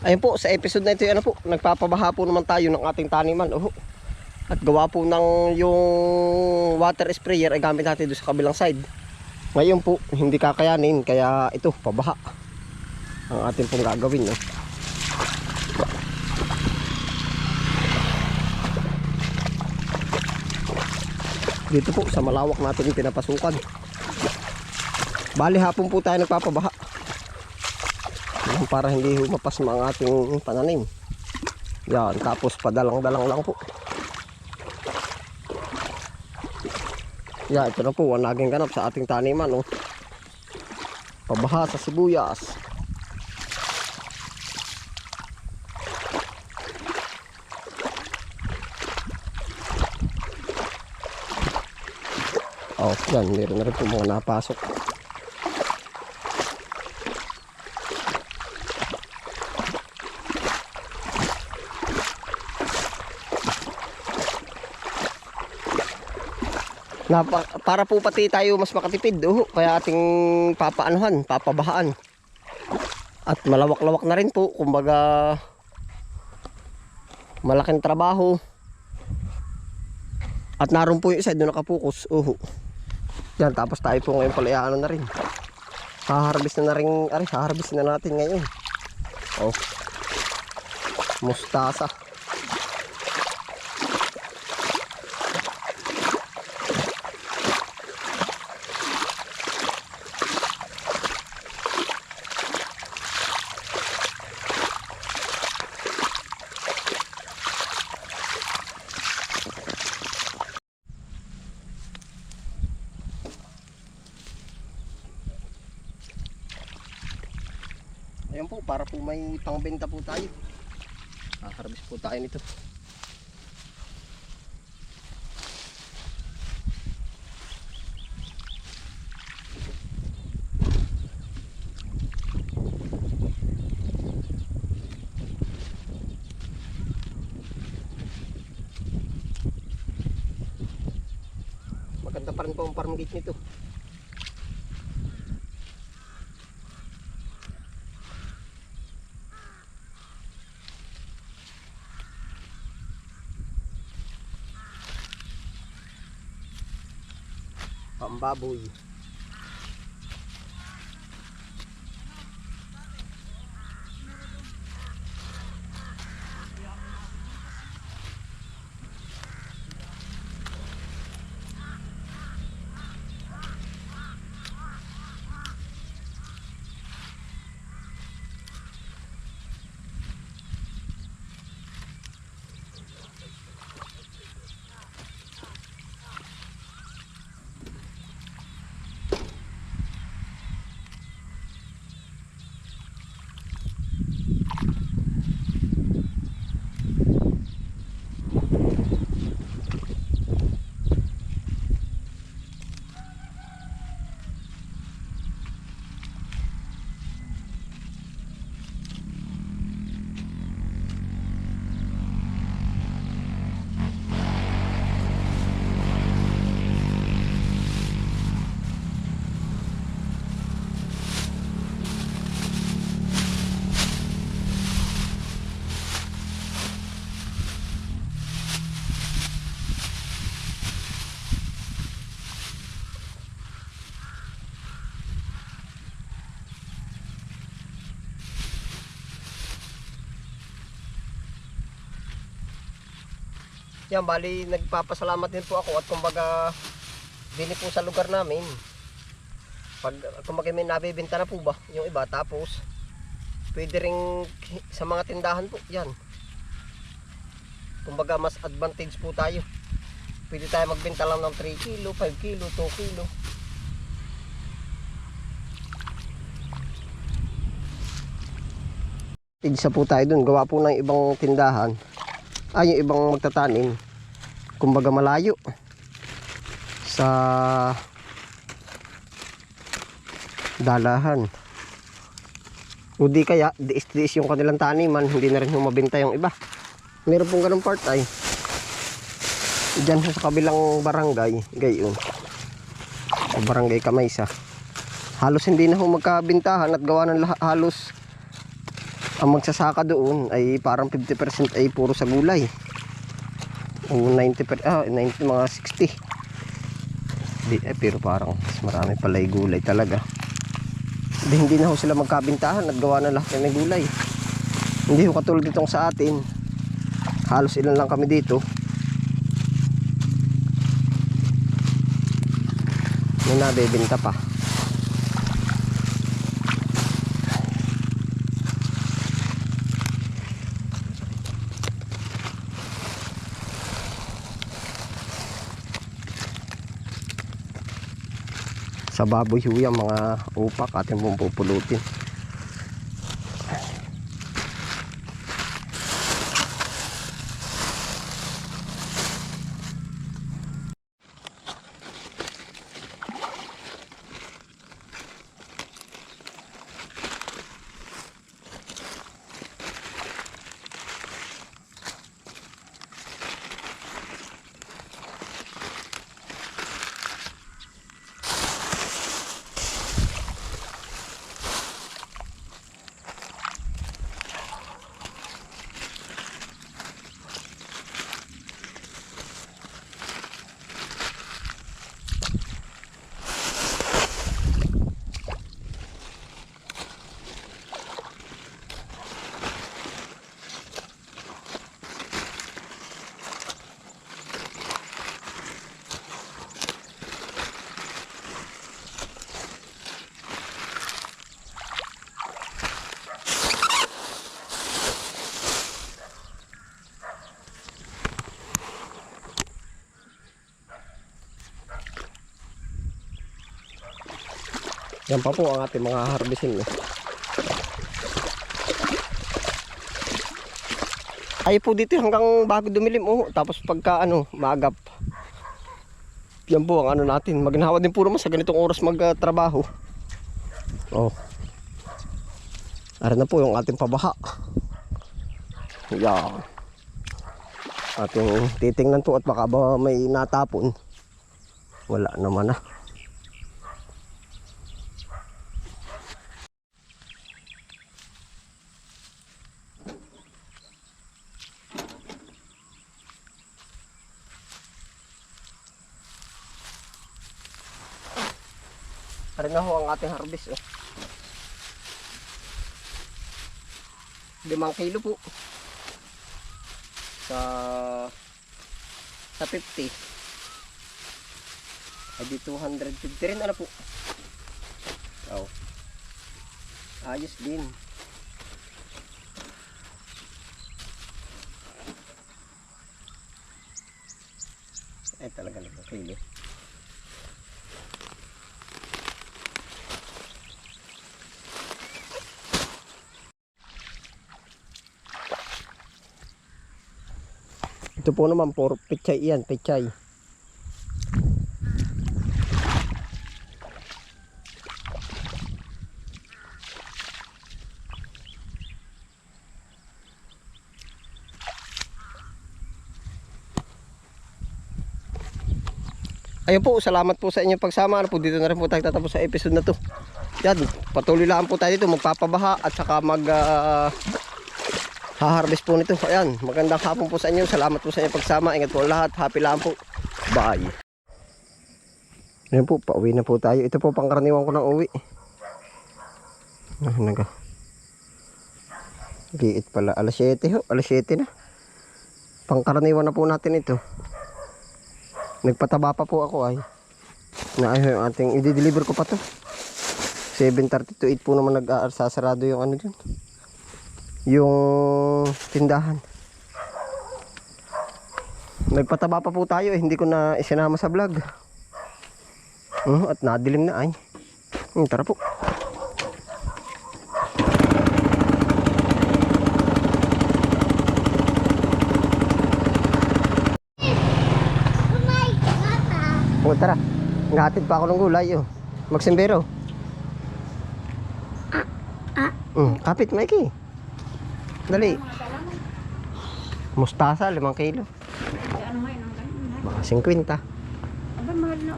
Ayun po, sa episode na ito, ano po, nagpapabaha po naman tayo ng ating taniman. Oh. At gawa po ng yung water sprayer ay gamit natin doon sa kabilang side. Ngayon po, hindi kakayanin, kaya ito, pabaha. Ang ating pong gagawin. No? Dito po, sa malawak natin yung pinapasukan. Bali hapon po tayo nagpapabaha. Para hindi humapas mga ating pananim. Yan, tapos padalang-dalang lang po. Yan, ito na po ang naging ganap sa ating taniman. Oh. Pabaha sa sibuyas. Oh, yan, meron na rin po mga napasok. Na, pa- para po pati tayo mas makatipid, oh, kaya ating papaanuhan, papabahaan. At malawak-lawak na rin po, kumbaga malaking trabaho. At naroon po yung isa, doon nakapokus, uho. Yan, tapos tayo po ngayon pala ano na rin. Haharbis na na rin, ari, haharbis na natin ngayon. Oh. Mustasa. Ayan po, para po may pangbenta po tayo. Kakarbis po tayo nito. Maganda pa rin po ang farm gate nito. Tá baboy Yan, bali nagpapasalamat din po ako at kumbaga bini po sa lugar namin. Pag kumbaga may nabibenta na po ba yung iba tapos pwede ring sa mga tindahan po yan. Kumbaga mas advantage po tayo. Pwede tayo magbenta lang ng 3 kilo, 5 kilo, 2 kilo. Tigsa po tayo dun. Gawa po ng ibang tindahan ay yung ibang magtatanim kumbaga malayo. Sa dalahan. O di kaya diis-diis yung kanilang taniman hindi na rin humabinta yung iba. Meron pong ganun part ay. Dyan sa kabilang barangay gayon. Sa barangay Kamaysa halos hindi na ho magkabintahan at gawa ng halos Ang magsasaka doon ay parang 50% ay puro sa gulay. O 90 per, ah, 90 mga 60. Di, eh, pero parang mas marami pala yung gulay talaga. Di, hindi na ho sila magkabintahan at gawa na lahat ng gulay. Hindi ho katulad itong sa atin. Halos ilan lang kami dito. May nabebenta pa. Sa baboy yung mga upak ating pong pupulutin. Yan pa po ang ating mga harbisin. Eh. Ay po dito hanggang bago dumilim. Oh. Tapos pagka ano, maagap. Yan po ang ano natin. Magnawa din po naman sa ganitong oras magtrabaho. Oh. Ara na po yung ating pabaha. Yan. Ating titingnan po at baka ba may natapon. Wala naman ah. Parin na ho ang ating harvest. Oh. Limang kilo po. Sa sa 50. Ay di 250 rin ano po. Oh. Ayos din. Ay talaga limang kilo. Ito po naman, puro pichay yan, pichay. Ayun po, salamat po sa inyong pagsama. Ano po, dito na rin po tayo tatapos sa episode na to. Yan, patuloy lang po tayo dito, magpapabaha at saka mag... ah, haharvest po nito. Ayan, magandang hapon po sa inyo. Salamat po sa inyong pagsama. Ingat po lahat. Happy lang po. Bye. Ayan po, pauwi na po tayo. Ito po pangkaraniwan ko ng uwi. Ah, naga. Giit pala. Alas 7 ho. Alas 7 na. Pangkaraniwan na po natin ito. Nagpataba pa po ako ay. Na ay yung ating i-deliver ko pa to. 7.30 to 8 po naman nag-aasasarado yung ano dyan yung tindahan. Nagpataba pa po tayo eh, hindi ko na isinama sa vlog. Uh, at nadilim na ay. Hmm, tara po. Oh, tara. Ngatid pa ako ng gulay oh. Magsimbero. Mm, kapit, Mikey. Dali. Mustasa, limang kilo. Ano? Mga 50. Aba, mahal na